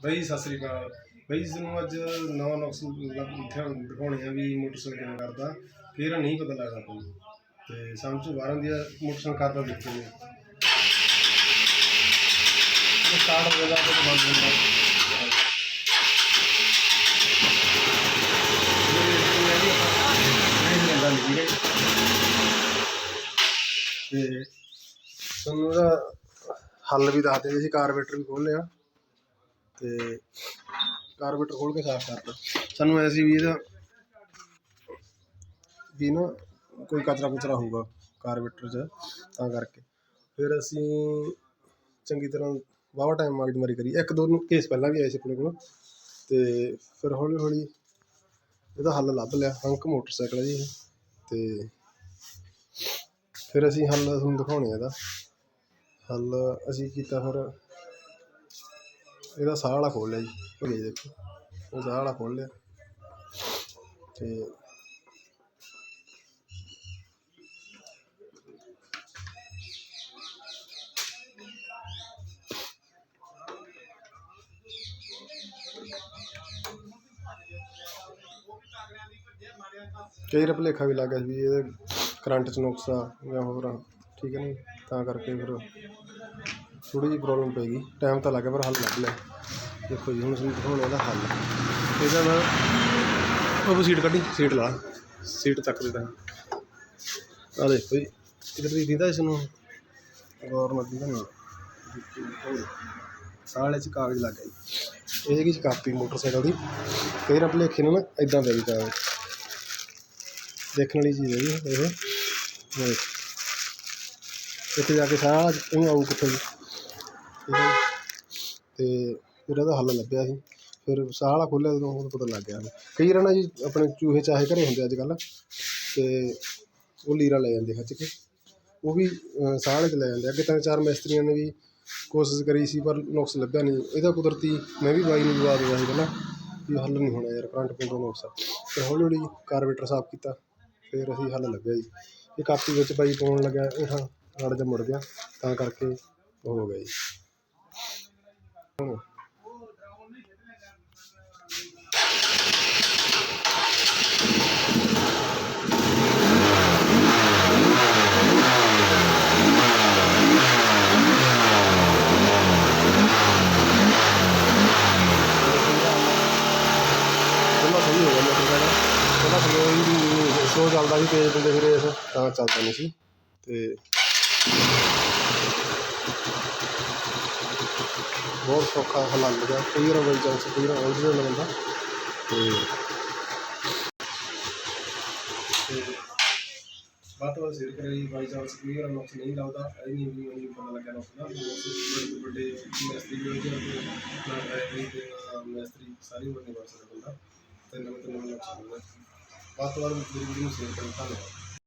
ਬਈ ਸਤਿ ਸ੍ਰੀ ਅਕਾਲ। ਬਈ ਤੁਹਾਨੂੰ ਅੱਜ ਨਵਾਂ ਨੁਕਸ ਦਿਖਾਉਣੇ ਆ ਵੀ ਮੋਟਰਸਾਈਕਲ ਕਿਵੇਂ ਕਰਦਾ, ਫਿਰ ਨਹੀਂ ਪਤਾ ਲੱਗਦਾ ਤੁਹਾਨੂੰ ਤੇ ਸਮਝ ਤੋਂ ਬਾਹਰ ਮੋਟਰਸਾਈਕਲ ਕਰਦਾ ਦੇਖੋ ਸਟਾਰਟ ਹੋ ਜਾਂਦਾ ਤੇ ਬੰਦ ਹੁੰਦਾ ਨਹੀਂ ਤੇ ਤੁਹਾਨੂੰ ਇਹਦਾ ਹੱਲ ਵੀ ਦੱਸ ਦਿੰਦੇ ਸੀ ਕਾਰਬੇਟਰ ਵੀ ਖੋਲ ਲਿਆ। ਤੇ ਕਾਰਬੇਟਰ ਖੋਲ ਕੇ ਸਾਫ਼ ਕਰਤਾ। ਸਾਨੂੰ ਐ ਸੀ ਵੀ ਇਹਦਾ ਵੀ ਨਾ ਕੋਈ ਕਚਰਾ ਕੁਚਰਾ ਹੋਊਗਾ ਕਾਰਬੇਟਰ 'ਚ, ਤਾਂ ਕਰਕੇ। ਫਿਰ ਅਸੀਂ ਚੰਗੀ ਤਰ੍ਹਾਂ ਵਾਵਾ ਟਾਈਮ ਮਾਰੀ ਕਰੀ। ਇੱਕ ਦੋ ਨੂੰ ਕੇਸ ਪਹਿਲਾਂ ਵੀ ਆਏ ਸੀ ਆਪਣੇ ਕੋਲ, ਤੇ ਫਿਰ ਹੌਲੀ ਹੌਲੀ ਇਹਦਾ ਹੱਲ ਲੱਭ ਲਿਆ। ਹੰਕ ਮੋਟਰਸਾਈਕਲ ਹੈ ਜੀ ਇਹ, ਤੇ ਫਿਰ ਅਸੀਂ ਹੱਲ ਤੁਹਾਨੂੰ ਦਿਖਾਉਣੇ ਇਹਦਾ। ਹੱਲ ਅਸੀਂ ਕੀਤਾ ਫਿਰ ਇਹਦਾ ਸਾਹ ਵਾਲਾ ਖੋਲ ਲਿਆ ਜੀ ਉਹ ਜੀ ਦੇਖੋ ਉਹ ਸਾਹ ਵਾਲਾ ਖੋਲ ਲਿਆ। ਤੇ ਕਈ ਵਾਰ ਭੁਲੇਖਾ ਵੀ ਲੱਗ ਵੀ ਇਹਦੇ ਕਰੰਟ 'ਚ ਨੁਕਸਾ ਜਾਂ ਹੋਰ ਠੀਕ ਹੈ ਨਹੀਂ ਤਾਂ ਕਰਕੇ ਫਿਰ ਥੋੜ੍ਹੀ ਜਿਹੀ ਪ੍ਰੋਬਲਮ ਪੈ ਗਈ। ਟਾਈਮ ਤਾਂ ਲੱਗਿਆ ਪਰ ਹੱਲ ਲੱਭ ਲਿਆ। ਦੇਖੋ ਜੀ, ਹੁਣ ਤੁਹਾਨੂੰ ਦਿਖਾਉਣਾ ਇਹਦਾ ਹੱਲ। ਇਹਦਾ ਮੈਂ ਉਹ ਸੀਟ ਕੱਢੀ, ਸੀਟ ਲਾ। ਸੀਟ ਚੱਕ ਦੇ ਤਾਂ ਆ ਦੇਖੋ ਜੀ ਇਧਰ ਦੀ ਦਿੰਦਾ ਇਸ ਨੂੰ ਗੌਰ ਨਾਲ ਦਿੰਦਾ ਨਹੀਂ ਸਾਲੇ ਚ ਕਾਗਜ਼ ਲੱਗ ਗਿਆ ਜੀ ਇਹ ਹੈਗੀ ਕਾਪੀ ਮੋਟਰਸਾਈਕਲ ਦੀ। ਕਈ ਵਾਰ ਭੁਲੇਖੇ ਨੂੰ ਨਾ ਇਦਾਂ ਪੈ ਗਈ ਕਾਗਜ਼ ਦੇਖਣ ਵਾਲੀ ਚੀਜ਼ ਹੈ ਜੀ ਇਹ। ਇੱਥੇ ਜਾ ਕੇ ਸਾਰਾ ਇਹਨੂੰ ਆਊ ਕਿੱਥੇ ਜੀ? ਠੀਕ ਹੈ ਜੀ। ਤੇ ਫਿਰ ਇਹਦਾ ਹੱਲ ਲੱਭਿਆ ਸੀ। ਫਿਰ ਸਾਹ ਵਾਲਾ ਖੋਲ੍ਹਿਆ ਜਦੋਂ, ਉਦੋਂ ਪਤਾ ਲੱਗ ਗਿਆ ਕਈ ਵਾਰ ਨਾ ਜੀ ਆਪਣੇ ਚੂਹੇ ਚਾਹੇ ਘਰੇ ਹੁੰਦੇ ਅੱਜ ਕੱਲ੍ਹ ਅਤੇ ਉਹ ਲੀਰਾ ਲੈ ਜਾਂਦੇ ਖਿੱਚ ਕੇ। ਉਹ ਵੀ ਸਾਹ ਵਾਲੇ 'ਚ ਲੈ ਜਾਂਦੇ ਅੱਗੇ ਤਿੰਨ ਚਾਰ ਮਿਸਤਰੀਆਂ ਨੇ ਵੀ ਕੋਸ਼ਿਸ਼ ਕਰੀ ਸੀ, ਪਰ ਨੁਕਸ ਲੱਭਿਆ ਨਹੀਂ। ਇਹਦਾ ਕੁਦਰਤੀ, ਮੈਂ ਵੀ ਬਾਈ ਨੂੰ ਜਵਾ ਦਿਆ ਸੀ ਪਹਿਲਾਂ ਵੀ ਹੱਲ ਨਹੀਂ ਹੋਣਾ ਯਾਰ, ਕਰੰਟ ਪੁੰਟ ਦਾ ਨੁਕਸ ਫਿਰ ਹੌਲੀ ਹੌਲੀ ਕਾਰਬੇਟਰ ਸਾਫ਼ ਕੀਤਾ, ਫਿਰ ਅਸੀਂ ਹੱਲ ਲੱਭਿਆ ਜੀ। ਇਹ ਕਾਪੀ ਵਿੱਚ ਬਾਈ ਪਾਉਣ ਲੱਗਾ ਇਹ ਹਾਂ ਰੜ ਜਾ ਮੁੜ ਗਿਆ, ਤਾਂ ਕਰਕੇ ਹੋ ਗਿਆ ਜੀ। ਪਹਿਲਾਂ ਸਹੀ ਹੋ ਗਿਆ ਮੋਟਰਸਾਈਕਲ ਪਹਿਲਾਂ ਸਲੋ ਹੀ ਸਲੋ ਚੱਲਦਾ ਸੀ, ਤੇਜ਼ ਦਿੰਦੇ ਸੀ ਰੇਸ, ਤਾਂ ਚੱਲਦਾ ਨਹੀਂ ਸੀ। ਤੇ ਬਹੁਤ ਸੌਖਾ ਹਲਾ ਲਿਆ ਕਈ ਵਾਰ ਬਾਈ ਚਾਂਸ ਕਈ ਵਾਰ ਉਲਝ ਜਾਂਦਾ ਬੰਦਾ। ਤੇ ਤੇ ਬਾਤ ਤੋਂ ਸਿਰ ਕਰੀ ਬਾਈ ਚਾਂਸ ਕਈ ਵਾਰ ਨੁਕਸ ਨਹੀਂ ਲਾਉਂਦਾ ਇਹ ਨਹੀਂ ਵੀ ਮੈਨੂੰ ਪਤਾ ਲੱਗਿਆ ਨੁਕਸ ਦਾ। ਵੱਡੇ ਵੱਡੇ ਮਿਸਤਰੀ ਵੀ ਹੋ ਜਾਂਦੇ ਨਾ ਡਰਾਈਵਰੀ ਤੇ ਨਾ ਮਿਸਤਰੀ ਸਾਰੀ ਉਮਰ ਨਹੀਂ ਬਣ ਸਕਦਾ ਬੰਦਾ। ਤੇ ਨਵੇਂ ਤੋਂ ਨਵੇਂ ਨੁਕਸ ਹੁੰਦਾ ਬਾਤ ਤੋਂ ਬਾਅਦ ਮੇਰੀ ਵੀਡੀਓ ਨੂੰ ਸ਼ੇਅਰ ਕਰਨਾ ਧੰਨਵਾਦ।